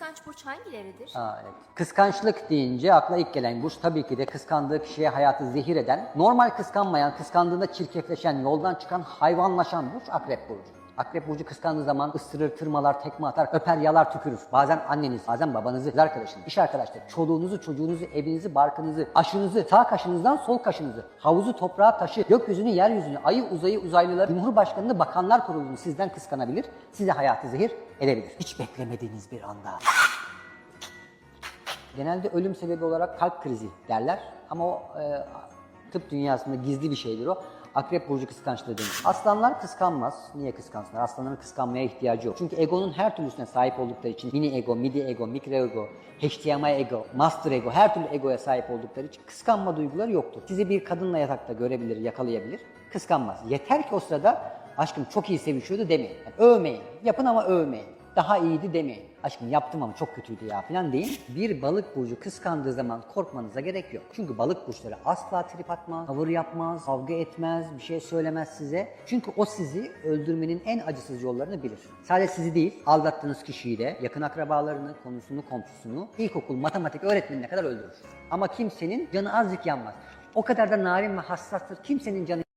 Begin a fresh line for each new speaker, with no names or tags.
kıskanç burç hangileridir?
Aa, evet. Kıskançlık deyince akla ilk gelen burç tabii ki de kıskandığı kişiye hayatı zehir eden, normal kıskanmayan, kıskandığında çirkefleşen, yoldan çıkan, hayvanlaşan burç akrep burcu. Akrep burcu kıskandığı zaman ısırır, tırmalar, tekme atar, öper, yalar, tükürür. Bazen anneniz, bazen babanızı, kız arkadaşınız, iş arkadaşları, çoluğunuzu, çocuğunuzu, evinizi, barkınızı, aşınızı, sağ kaşınızdan sol kaşınızı, havuzu, toprağı, taşı, gökyüzünü, yeryüzünü, ayı, uzayı, uzaylıları, Cumhurbaşkanını, bakanlar kurulunu sizden kıskanabilir, size hayatı zehir edebilir. Hiç beklemediğiniz bir anda. Genelde ölüm sebebi olarak kalp krizi derler ama o e, tıp dünyasında gizli bir şeydir o. Akrep burcu kıskançlığı denir. Aslanlar kıskanmaz. Niye kıskansınlar? Aslanların kıskanmaya ihtiyacı yok. Çünkü egonun her türlüsüne sahip oldukları için mini ego, midi ego, mikro ego, HDMI ego, master ego, her türlü egoya sahip oldukları için kıskanma duyguları yoktur. Sizi bir kadınla yatakta görebilir, yakalayabilir. Kıskanmaz. Yeter ki o sırada aşkım çok iyi sevişiyordu demeyin. Yani övmeyin. Yapın ama övmeyin daha iyiydi demeyin. Aşkım yaptım ama çok kötüydü ya falan deyin. Bir balık burcu kıskandığı zaman korkmanıza gerek yok. Çünkü balık burçları asla trip atmaz, tavır yapmaz, kavga etmez, bir şey söylemez size. Çünkü o sizi öldürmenin en acısız yollarını bilir. Sadece sizi değil, aldattığınız kişiyi de, yakın akrabalarını, konusunu, komşusunu, ilkokul matematik öğretmenine kadar öldürür. Ama kimsenin canı azıcık yanmaz. O kadar da narin ve hassastır. Kimsenin canı